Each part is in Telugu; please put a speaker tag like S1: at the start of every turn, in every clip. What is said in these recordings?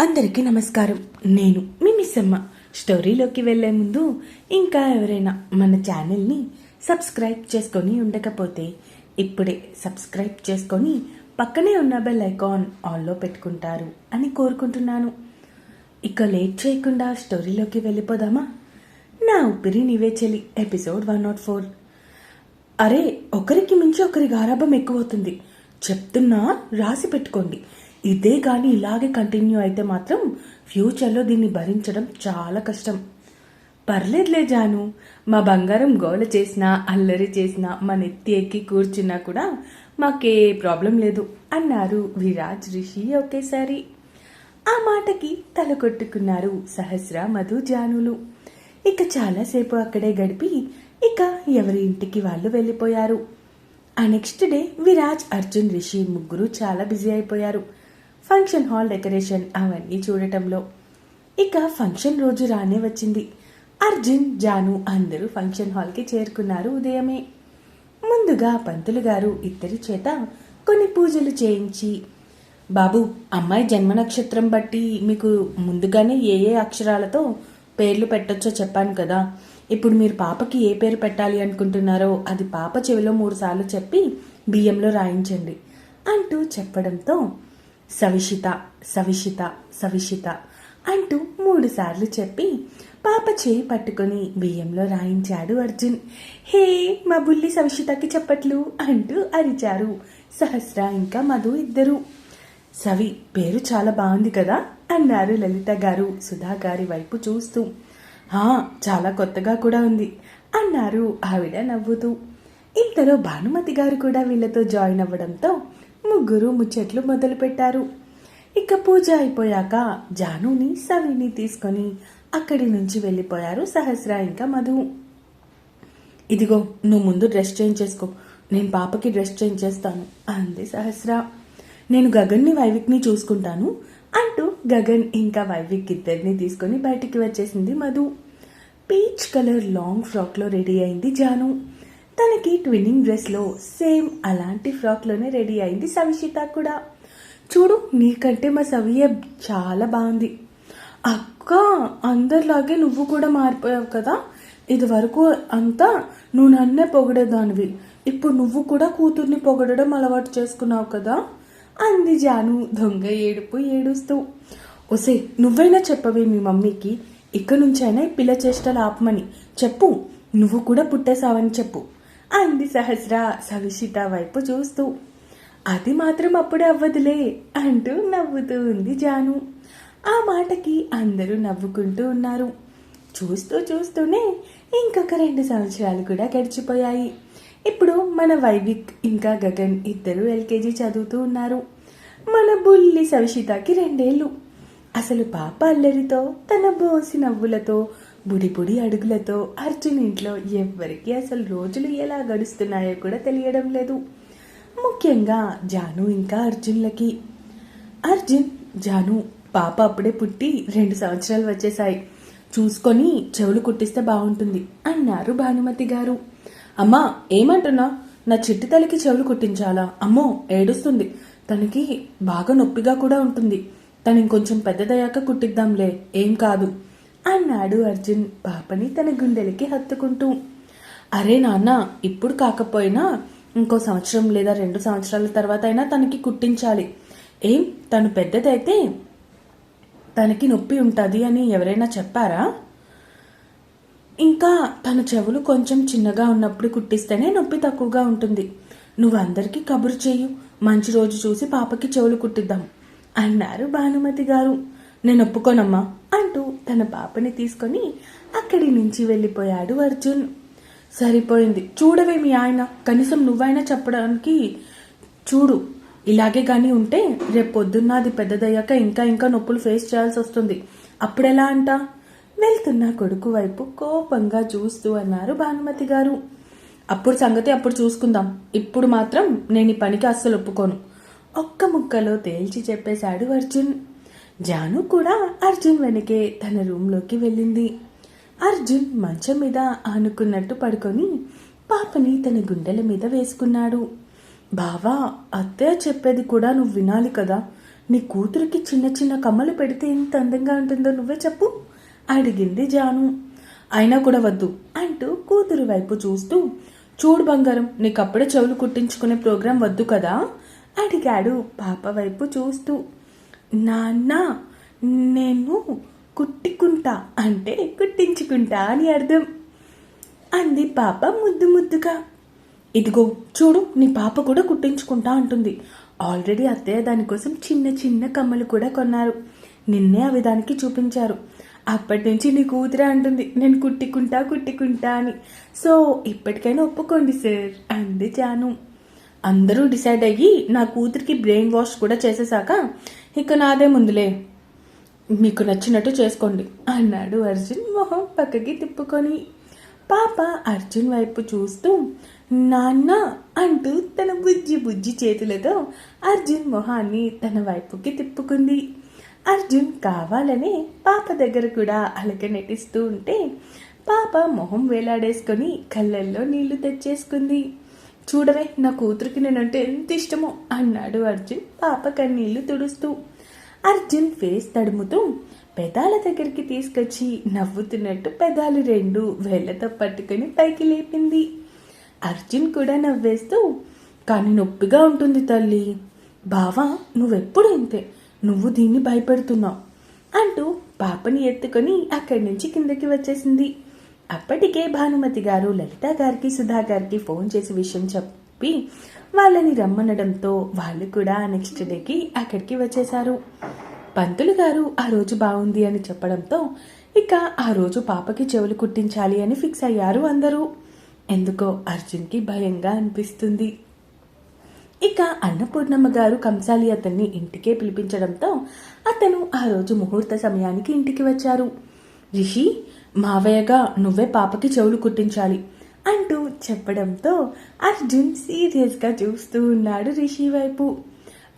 S1: అందరికీ నమస్కారం. నేను మీ మిస్సమ్మ. స్టోరీలోకి వెళ్ళే ముందు ఇంకా ఎవరైనా మన ఛానల్ని సబ్స్క్రైబ్ చేసుకొని ఉండకపోతే ఇప్పుడే సబ్స్క్రైబ్ చేసుకొని పక్కనే ఉన్న బెల్ ఐకాన్ ఆల్లో పెట్టుకుంటారు అని కోరుకుంటున్నాను. ఇక లేట్ చేయకుండా స్టోరీలోకి వెళ్ళిపోదామా? నా ఊపిరి నీవే చెలి ఎపిసోడ్ వన్ నాట్ ఫోర్. అరే ఒకరికి మించి ఒకరి గారాభం ఎక్కువవుతుంది. చెప్తున్నా రాసి పెట్టుకోండి. ఇదే కానీ ఇలాగే కంటిన్యూ అయితే మాత్రం ఫ్యూచర్లో దీన్ని భరించడం చాలా కష్టం. పర్లేదులే జాను. మా బంగారం గోల చేసినా అల్లరి చేసినా మా నెత్తి ఎక్కి కూర్చున్నా కూడా మాకే ప్రాబ్లం లేదు అన్నారు విరాజ్ రిషి ఒకేసారి. ఆ మాటకి తల కొట్టుకున్నారు సహస్ర మధు జానులు. ఇక చాలాసేపు అక్కడే గడిపి ఇక ఎవరి ఇంటికి వాళ్ళు వెళ్ళిపోయారు. ఆ నెక్స్ట్ డే విరాజ్ అర్జున్ రిషి ముగ్గురు చాలా బిజీ అయిపోయారు. ఫంక్షన్ హాల్ డెకరేషన్ అవన్నీ చూడటంలో ఇక ఫంక్షన్ రోజు రానే వచ్చింది. అర్జున్ జాను అందరూ ఫంక్షన్ హాల్కి చేరుకున్నారు ఉదయమే. ముందుగా పంతులు గారు ఇద్దరి చేత కొన్ని పూజలు చేయించి బాబు అమ్మాయి జన్మ నక్షత్రం బట్టి మీకు ముందుగానే ఏ ఏ అక్షరాలతో పేర్లు పెట్టొచ్చో చెప్పాను కదా. ఇప్పుడు మీరు పాపకి ఏ పేరు పెట్టాలి అనుకుంటున్నారో అది పాప చెవిలో మూడు సార్లు చెప్పి బియ్యంలో రాయించండి అంటూ చెప్పడంతో సవిషిత సవిషిత సవిషిత అంటూ మూడుసార్లు చెప్పి పాప చేయి పట్టుకొని బియ్యంలో రాయించాడు అర్జున్. హే మా బుల్లి సవిషితకి చెప్పట్లు అంటూ అరిచారు సహస్ర ఇంకా మధు ఇద్దరు. సవి పేరు చాలా బాగుంది కదా? అన్నారు లలిత గారు సుధా గారి వైపు చూస్తూ. హా చాలా కొత్తగా కూడా ఉంది అన్నారు ఆవిడ నవ్వుతూ. ఇంతలో భానుమతి గారు కూడా వీళ్ళతో జాయిన్ అవ్వడంతో ముగ్గురు ముచ్చట్లు మొదలుపెట్టారు. ఇక పూజ అయిపోయాక జానుని సవిని తీసుకొని అక్కడి నుంచి వెళ్ళిపోయారు సహస్ర ఇంకా మధు. ఇదిగో నువ్వు ముందు డ్రెస్ చేంజ్ చేసుకో. నేను పాపకి డ్రెస్ చేంజ్ చేస్తాను అంది సహస్ర. నేను గగన్ని వైవిక్ని చూసుకుంటాను అంటూ గగన్ ఇంకా వైవిక్ ఇద్దరిని తీసుకొని బయటికి వచ్చేసింది మధు. పీచ్ కలర్ లాంగ్ ఫ్రాక్లో రెడీ అయింది జాను. తనకి ట్విన్నింగ్ డ్రెస్లో సేమ్ అలాంటి ఫ్రాక్లోనే రెడీ అయింది సవిషిత కూడా. చూడు నీకంటే మా సవియ చాలా బాగుంది. అక్క అందరిలాగే నువ్వు కూడా మారిపోయావు కదా. ఇది వరకు అంతా నువ్వు నన్నే పొగిడేదానివి. ఇప్పుడు నువ్వు కూడా కూతుర్ని పొగడడం అలవాటు చేసుకున్నావు కదా. అంది జాను దొంగ ఏడుపు ఏడుస్తూ. ఒసే నువ్వైనా చెప్పవే మీ మమ్మీకి. ఇక నుంచైనా ఈ పిల్ల చేష్టలు ఆపమని. చెప్పు నువ్వు కూడా పుట్టేశావని చెప్పు. అంది సహస్ర సవిషిత వైపు చూస్తూ. అది మాత్రం అప్పుడు అవ్వదులే అంటూ నవ్వుతూ ఉంది జాను. ఆ మాటకి అందరూ నవ్వుకుంటూ ఉన్నారు. చూస్తూ చూస్తూనే ఇంకొక రెండు సంవత్సరాలు కూడా గడిచిపోయాయి. ఇప్పుడు మన వైవిక్ ఇంకా గగన్ ఇద్దరు ఎల్కేజీ చదువుతూ ఉన్నారు. మన బుల్లి సవిషితకి రెండేళ్ళు. అసలు పాప అల్లరితో తన బోసి నవ్వులతో బుడి బుడి అడుగులతో అర్జున్ ఇంట్లో ఎవ్వరికి అసలు రోజులు ఎలా గడుస్తున్నాయో కూడా తెలియడం లేదు. ముఖ్యంగా జాను ఇంకా అర్జున్లకి. అర్జున్ జాను పాప అప్పుడే పుట్టి రెండు సంవత్సరాలు వచ్చేసాయి చూసుకొని చెవులు కుట్టిస్తే బాగుంటుంది అన్నారు భానుమతి గారు. అమ్మా ఏమంటున్నా? నా చిట్టి తల్లికి చెవులు కుట్టించాలా? అమ్మో ఏడుస్తుంది. తనకి బాగా నొప్పిగా కూడా ఉంటుంది. తను ఇంకొంచెం పెద్దదయ్యాక కుట్టిద్దాంలే. ఏం కాదు. అన్నాడు అర్జున్. పాపని తన గుండెలకి హత్తుకుంటూ. అరే నాన్న ఇప్పుడు కాకపోయినా ఇంకో సంవత్సరం లేదా రెండు సంవత్సరాల తర్వాత అయినా తనకి కుట్టించాలి. ఏం? తను పెద్దదైతే తనకి నొప్పి ఉంటుంది అని ఎవరైనా చెప్పారా? ఇంకా తన చెవులు కొంచెం చిన్నగా ఉన్నప్పుడు కుట్టిస్తేనే నొప్పి తక్కువగా ఉంటుంది. నువ్వు అందరికీ కబురు చేయు మంచి రోజు చూసి పాపకి చెవులు కుట్టిద్దాం అన్నారు భానుమతి గారు. నేను ఒప్పుకోనమ్మా. అంటూ తన పాపని తీసుకొని అక్కడి నుంచి వెళ్ళిపోయాడు అర్జున్. సరిపోయింది. చూడవేమి ఆయన. కనీసం నువ్వైనా చెప్పడానికి చూడు. ఇలాగే కానీ ఉంటే రేపు పొద్దున్న అది పెద్దదయ్యాక ఇంకా ఇంకా నొప్పులు ఫేస్ చేయాల్సి వస్తుంది. అప్పుడెలా అంట? వెళ్తున్న కొడుకు వైపు కోపంగా చూస్తూ అన్నారు భానుమతి గారు. అప్పుడు సంగతి అప్పుడు చూసుకుందాం. ఇప్పుడు మాత్రం నేను ఈ పనికి అస్సలు ఒప్పుకోను. ఒక్క ముక్కలో తేల్చి చెప్పేశాడు అర్జున్. జాను కూడా అర్జున్ వెనకే తన రూమ్లోకి వెళ్ళింది. అర్జున్ మంచం మీద ఆనుకున్నట్టు పడుకొని పాపని తన గుండెల మీద వేసుకున్నాడు. బావా అత్తయ్య చెప్పేది కూడా నువ్వు వినాలి కదా. నీ కూతురికి చిన్న చిన్న కమ్మలు పెడితే ఎంత అందంగా ఉంటుందో నువ్వే చెప్పు అడిగింది జాను. అయినా కూడా వద్దు అంటూ కూతురు వైపు చూస్తూ చూడు బంగారం నీకప్పుడే చెవులు కుట్టించుకునే ప్రోగ్రాం వద్దు కదా అడిగాడు పాప వైపు చూస్తూ. నాన్న నేను కుట్టుకుంటా అంటే కుట్టించుకుంటా అని అర్థం. అంది పాప ముద్దు ముద్దుగా. ఇదిగో చూడు నీ పాప కూడా కుట్టించుకుంటా అంటుంది. ఆల్రెడీ అత్తయ్య దానికోసం చిన్న చిన్న కమ్మలు కూడా కొన్నారు. నిన్నే అవి దానికి చూపించారు. అప్పటి నుంచి నీ కూతురే అంటుంది నేను కుట్టికుంటా కుట్టికుంటా అని. సో ఇప్పటికైనా ఒప్పుకోండి సార్ అంది జాను. అందరూ డిసైడ్ అయ్యి నా కూతురికి బ్రెయిన్ వాష్ కూడా చేసేసాక ఇక నాదే ముందులే. మీకు నచ్చినట్టు చేసుకోండి అన్నాడు అర్జున్ మొహం పక్కకి తిప్పుకొని. పాప అర్జున్ వైపు చూస్తూ నాన్న అంటూ తన బుజ్జి బుజ్జి చేతులతో అర్జున్ మొహాన్ని తన వైపుకి తిప్పుకుంది. అర్జున్ కావాలని పాప దగ్గర కూడా అలక నెటిస్తూ ఉంటే పాప మొహం వేలాడేసుకొని కళ్ళల్లో నీళ్ళు తెచ్చేసుకుంది. చూడవే నా కూతురికి నేనంటే ఎంత ఇష్టమో అన్నాడు అర్జున్ పాప కన్నీళ్ళు తుడుస్తూ. అర్జున్ ఫేస్ తడుముతూ పెదాల దగ్గరికి తీసుకొచ్చి నవ్వుతున్నట్టు పెదాలు రెండు వేళ్ళతో పట్టుకొని పైకి లేపింది. అర్జున్ కూడా నవ్వేస్తూ కానీ నొప్పిగా ఉంటుంది తల్లి. బావా నువ్వెప్పుడు ఇంతే. నువ్వు దీన్ని భయపెడుతున్నావు. అంటూ పాపని ఎత్తుకొని అక్కడి నుంచి కిందకి వచ్చేసింది. అప్పటికే భానుమతి గారు లలిత గారికి సుధా గారికి ఫోన్ చేసి విషయం చెప్పి వాళ్ళని రమ్మనడంతో వాళ్ళు కూడా నెక్స్ట్ డేకి అక్కడికి వచ్చేశారు. పంతులు గారు ఆ రోజు బాగుంది అని చెప్పడంతో ఇక ఆ రోజు పాపకి చెవులు కుట్టించాలి అని ఫిక్స్ అయ్యారు అందరూ. ఎందుకో అర్జున్కి భయంగా అనిపిస్తుంది. ఇక అన్నపూర్ణమ్మ గారు కంసాలి అతన్ని ఇంటికే పిలిపించడంతో అతను ఆ రోజు ముహూర్త సమయానికి ఇంటికి వచ్చారు. రిషి మావయ్యగా నువ్వే పాపకి చెవులు కుట్టించాలి అంటూ చెప్పడంతో అర్జున్ సీరియస్గా చూస్తూ ఉన్నాడు రిషి వైపు.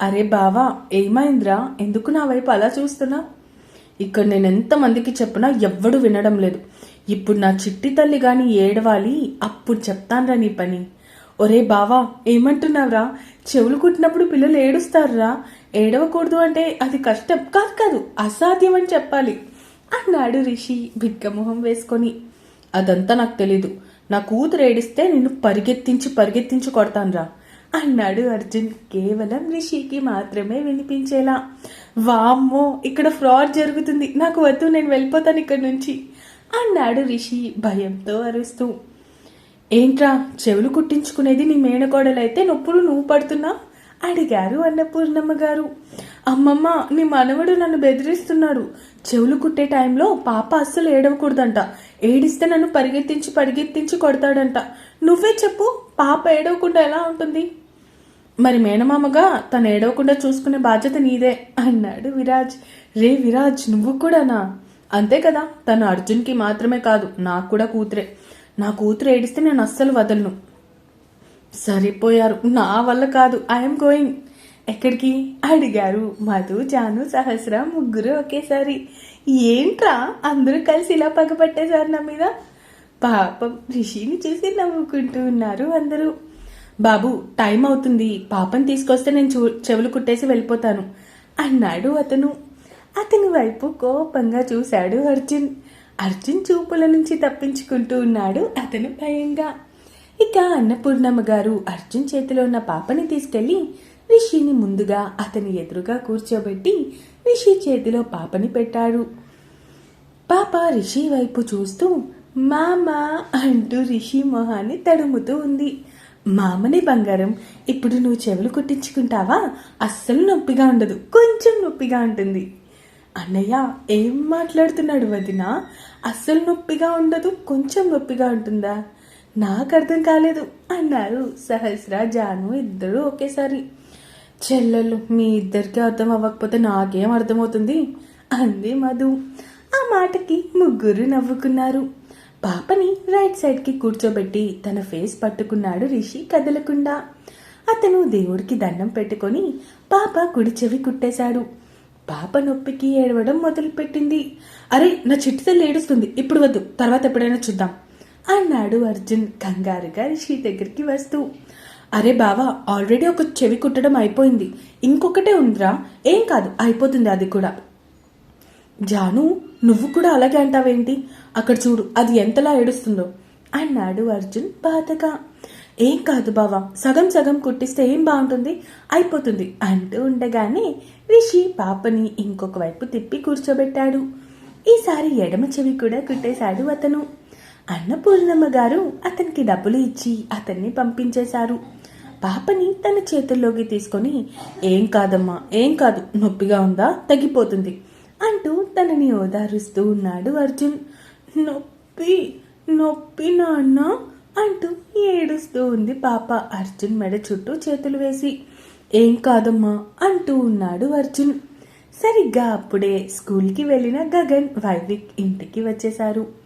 S1: అరే బావా ఏమైందిరా? ఎందుకు నా వైపు అలా చూస్తున్నా? ఇక్కడ నేను ఎంతమందికి చెప్పినా ఎవ్వడూ వినడం లేదు. ఇప్పుడు నా చిట్టి తల్లి గాని ఏడవాలి అప్పుడు చెప్తాన్రా నీ పని. ఒరే బావా ఏమంటున్నావురా? చెవులు కుట్టినప్పుడు పిల్లలు ఏడుస్తారురా? ఏడవకూడదు అంటే అది కష్టం కాదు కాదు అసాధ్యం అని చెప్పాలి. అన్నాడు రిషి బిగ్గమొహం వేసుకొని. అదంతా నాకు తెలీదు. నా కూతురు ఏడిస్తే నిన్ను పరిగెత్తించి పరిగెత్తించి కొడతానురా అన్నాడు అర్జున్ కేవలం రిషికి మాత్రమే వినిపించేలా. వామ్మో ఇక్కడ ఫ్రాడ్ జరుగుతుంది. నాకు వద్దు నేను వెళ్ళిపోతాను ఇక్కడ నుంచి అన్నాడు రిషి భయంతో అరుస్తూ. ఏంట్రా చెవులు కుట్టించుకునేది నీ మేనకోడలైతే నొప్పులు నువ్వు పడుతున్నా? అడిగారు అన్నపూర్ణమ్మ గారు. అమ్మమ్మ నీ మనవడు నన్ను బెదిరిస్తున్నాడు. చెవులు కుట్టే టైంలో పాప అస్సలు ఏడవకూడదంట. ఏడిస్తే నన్ను పరిగెత్తించి పరిగెత్తించి కొడతాడంట. నువ్వే చెప్పు పాప ఏడవకుండా ఎలా ఉంటుంది? మరి మేనమామగా తను ఏడవకుండా చూసుకునే బాధ్యత నీదే. అన్నాడు విరాజ్. రే విరాజ్ నువ్వు కూడానా? అంతే కదా తను అర్జున్కి మాత్రమే కాదు నాకు కూడా కూతురే. నా కూతురు ఏడిస్తే నేను అస్సలు వదలను. సరిపోయారు. నా వల్ల కాదు. ఐఎమ్ గోయింగ్ ఎక్కడికి? అడిగారు మధు జాను సహస్ర ముగ్గురు ఒకేసారి. ఏంట్రా? అందరూ కలిసి ఇలా పగపట్టేశారు నా మీద? పాపం రిషిని చూసి నవ్వుకుంటూ ఉన్నారు అందరూ. బాబు టైం అవుతుంది. పాపని తీసుకొస్తే నేను చూ చెవులు కుట్టేసి వెళ్ళిపోతాను అన్నాడు అతను. అతని వైపు కోపంగా చూశాడు అర్జున్. అర్జున్ చూపుల నుంచి తప్పించుకుంటూ ఉన్నాడు అతను భయంగా. ఇక అన్నపూర్ణమ్మ గారు అర్జున్ చేతిలో ఉన్న పాపని తీసుకెళ్ళి రిషిని ముందుగా అతని ఎదురుగా కూర్చోబెట్టి రిషి చేతిలో పాపని పెట్టాడు. పాప రిషి వైపు చూస్తూ మామా అంటూ రిషి మొహాన్ని తడుముతూ ఉంది. మామని బంగారం ఇప్పుడు నువ్వు చెవులు కుట్టించుకుంటావా? అస్సలు నొప్పిగా ఉండదు కొంచెం నొప్పిగా ఉంటుంది. అన్నయ్య ఏం మాట్లాడుతున్నాడు వదిన? అస్సలు నొప్పిగా ఉండదు కొంచెం నొప్పిగా ఉంటుందా? నాకు అర్థం కాలేదు అన్నారు సహస్ర జాను ఇద్దరు ఒకేసారి. చెల్లెళ్ళు మీ ఇద్దరికి అర్థం అవ్వకపోతే నాకేం అర్థమవుతుంది? అంది మధు. ఆ మాటకి ముగ్గురు నవ్వుకున్నారు. పాపని రైట్ సైడ్కి కూర్చోబెట్టి తన ఫేస్ పట్టుకున్నాడు రిషి కదలకుండా. అతను దేవుడికి దండం పెట్టుకొని పాప కుడి చెవి కుట్టేశాడు. పాప నొప్పికి ఏడవడం మొదలుపెట్టింది. అరే నా చిట్టి తల్లి ఏడుస్తుంది. ఇప్పుడు వద్దు తర్వాత ఎప్పుడైనా చూద్దాం అన్నాడు అర్జున్ కంగారుగా రిషి దగ్గరికి వస్తూ. అరే బావా ఆల్రెడీ ఒక చెవి కుట్టడం అయిపోయింది. ఇంకొకటే ఉందిరా. ఏం కాదు అయిపోతుంది అది కూడా. జాను నువ్వు కూడా అలాగే అంటావేంటి? అక్కడ చూడు అది ఎంతలా ఏడుస్తుందో. అన్నాడు అర్జున్ బాధగా. ఏం కాదు బావా సగం సగం కుట్టిస్తే ఏం బాగుంటుంది? అయిపోతుంది అంటూ ఉండగానే రిషి పాపని ఇంకొక వైపు తిప్పి కూర్చోబెట్టాడు. ఈసారి ఎడమ చెవి కూడా కుట్టేశాడు అతను. అన్నపూర్ణమ్మ గారు అతనికి డబ్బులు ఇచ్చి అతన్ని పంపించేశారు. పాపని తన చేతుల్లోకి తీసుకొని ఏం కాదమ్మా ఏం కాదు నొప్పిగా ఉందా తగ్గిపోతుంది అంటూ తనని ఓదారుస్తూ ఉన్నాడు అర్జున్. నొప్పి నొప్పి నాన్న అంటూ ఏడుస్తూ ఉంది పాప అర్జున్ మెడ చుట్టూ చేతులు వేసి. ఏం కాదమ్మా అంటూ ఉన్నాడు అర్జున్. సరిగ్గా అప్పుడే స్కూల్కి వెళ్ళిన గగన్ వైవిక్ ఇంటికి వచ్చేశారు.